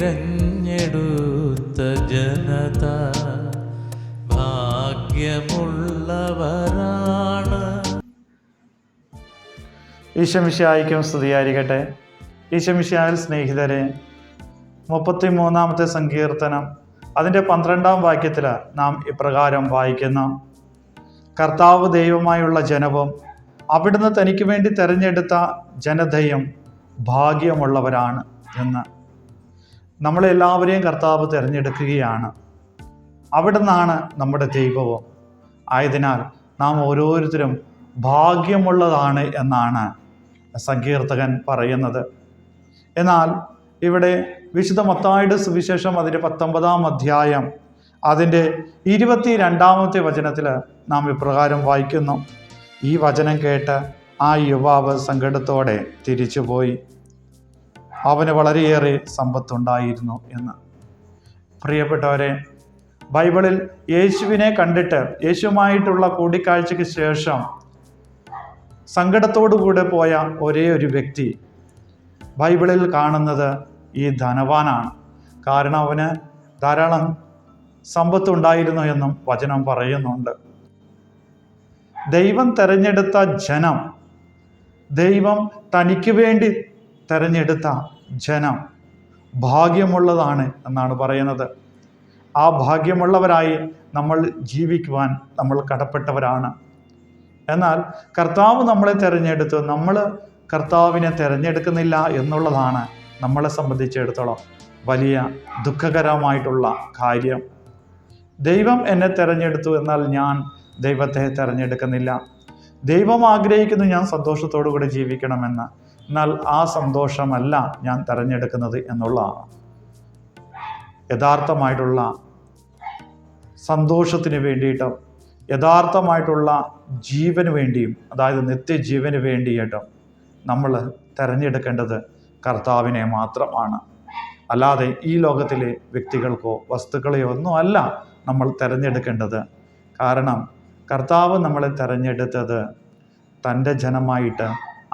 തിരഞ്ഞെടുത്ത ജനത ഭാഗ്യമുള്ളവരാണ്. ഈശമിഷായിക്കും സ്തുതിയായിരിക്കട്ടെ. ഈശമിഷായിൽ സ്നേഹിതരെ മുപ്പത്തി മൂന്നാമത്തെ സങ്കീർത്തനം അതിന്റെ പന്ത്രണ്ടാം വാക്യത്തിൽ നാം ഇപ്രകാരം വായിക്കുന്ന. കർത്താവ് ദൈവമായുള്ള ജനവും അവിടുന്ന് തനിക്ക് വേണ്ടി തെരഞ്ഞെടുത്ത ജനതയും ഭാഗ്യമുള്ളവരാണ് എന്ന്. നമ്മളെല്ലാവരെയും കർത്താവ് തിരഞ്ഞെടുക്കുകയാണ്. അവിടെ നിന്നാണ് നമ്മുടെ ദൈവവും. ആയതിനാൽ നാം ഓരോരുത്തരും ഭാഗ്യമുള്ളതാണ് എന്നാണ് സങ്കീർത്തകൻ പറയുന്നത്. എന്നാൽ ഇവിടെ വിശുദ്ധ മത്തായുടെ സുവിശേഷം അതിന്റെ പത്തൊമ്പതാം അധ്യായം അതിന്റെ ഇരുപത്തി രണ്ടാമത്തെ വചനത്തിൽ നാം ഇപ്രകാരം വായിക്കുന്നു. ഈ വചനം കേട്ട് ആ യുവാവ് സങ്കടത്തോടെ തിരിച്ചുപോയി. അവന് വളരെയേറെ സമ്പത്തുണ്ടായിരുന്നു എന്ന്. പ്രിയപ്പെട്ടവരെ ബൈബിളിൽ യേശുവിനെ കണ്ടിട്ട് യേശുവുമായിട്ടുള്ള കൂടിക്കാഴ്ചയ്ക്ക് ശേഷം സങ്കടത്തോടുകൂടെ പോയ ഒരേ ഒരു വ്യക്തി ബൈബിളിൽ കാണുന്നത് ഈ ധനവാനാണ്. കാരണം അവന് ധാരാളം സമ്പത്തുണ്ടായിരുന്നു എന്നും വചനം പറയുന്നുണ്ട്. ദൈവം തെരഞ്ഞെടുത്ത ജനം ദൈവം തനിക്ക് വേണ്ടി തെരഞ്ഞെടുത്ത ജനം ഭാഗ്യമുള്ളതാണ് എന്നാണ് പറയുന്നത്. ആ ഭാഗ്യമുള്ളവരായി നമ്മൾ ജീവിക്കുവാൻ നമ്മൾ കടപ്പെട്ടവരാണ്. എന്നാൽ കർത്താവ് നമ്മളെ തിരഞ്ഞെടുത്ത് നമ്മൾ കർത്താവിനെ തിരഞ്ഞെടുക്കുന്നില്ല എന്നുള്ളതാണ് നമ്മളെ സംബന്ധിച്ചിടത്തോളം വലിയ ദുഃഖകരമായിട്ടുള്ള കാര്യം. ദൈവം എന്നെ തിരഞ്ഞെടുത്തു എന്നാൽ ഞാൻ ദൈവത്തെ തിരഞ്ഞെടുക്കുന്നില്ല. ദൈവം ആഗ്രഹിക്കുന്നു ഞാൻ സന്തോഷത്തോടു കൂടി ജീവിക്കണമെന്ന്. എന്നാൽ ആ സന്തോഷമല്ല ഞാൻ തിരഞ്ഞെടുക്കുന്നത് എന്നുള്ളതാണ് യഥാർത്ഥമായിട്ടുള്ള സന്തോഷത്തിന് വേണ്ടിയിട്ടും യഥാർത്ഥമായിട്ടുള്ള ജീവന് വേണ്ടിയും അതായത് നിത്യജീവന് വേണ്ടിയിട്ടും നമ്മൾ തിരഞ്ഞെടുക്കേണ്ടത് കർത്താവിനെ മാത്രമാണ്. അല്ലാതെ ഈ ലോകത്തിലെ വ്യക്തികൾക്കോ വസ്തുക്കളെയോ ഒന്നും അല്ല നമ്മൾ തിരഞ്ഞെടുക്കേണ്ടത്. കാരണം കർത്താവ് നമ്മളെ തിരഞ്ഞെടുത്തത് തന്റെ ജനമായിട്ട്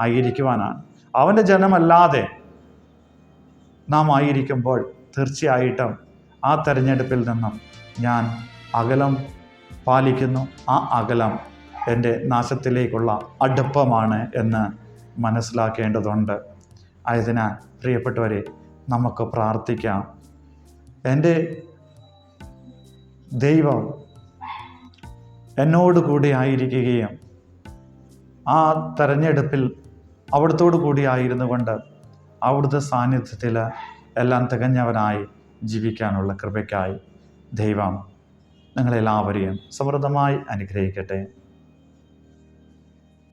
ആയിരിക്കുവാനാണ്. അവന്റെ ജനമല്ലാതെ നാം ആയിരിക്കുമ്പോൾ തീർച്ചയായിട്ടും ആ തെരഞ്ഞെടുപ്പിൽ നിന്നും ഞാൻ അകലം പാലിക്കുന്നു. ആ അകലം എന്റെ നാശത്തിലേക്കുള്ള അടുപ്പമാണ് എന്ന് മനസ്സിലാക്കേണ്ടതുണ്ട്. ആയതിനാൽ പ്രിയപ്പെട്ടവരെ നമുക്ക് പ്രാർത്ഥിക്കാം. എന്റെ ദൈവം എന്നോടുകൂടി ആയിരിക്കുകയും ആ തെരഞ്ഞെടുപ്പിൽ അവിടുത്തോടു കൂടി ആയിരുന്നു കൊണ്ട് അവിടുത്തെ സാന്നിധ്യത്തിൽ എല്ലാം തികഞ്ഞവനായി ജീവിക്കാനുള്ള കൃപയ്ക്കായി ദൈവം നിങ്ങളെല്ലാവരെയും സമൃദ്ധമായി അനുഗ്രഹിക്കട്ടെ.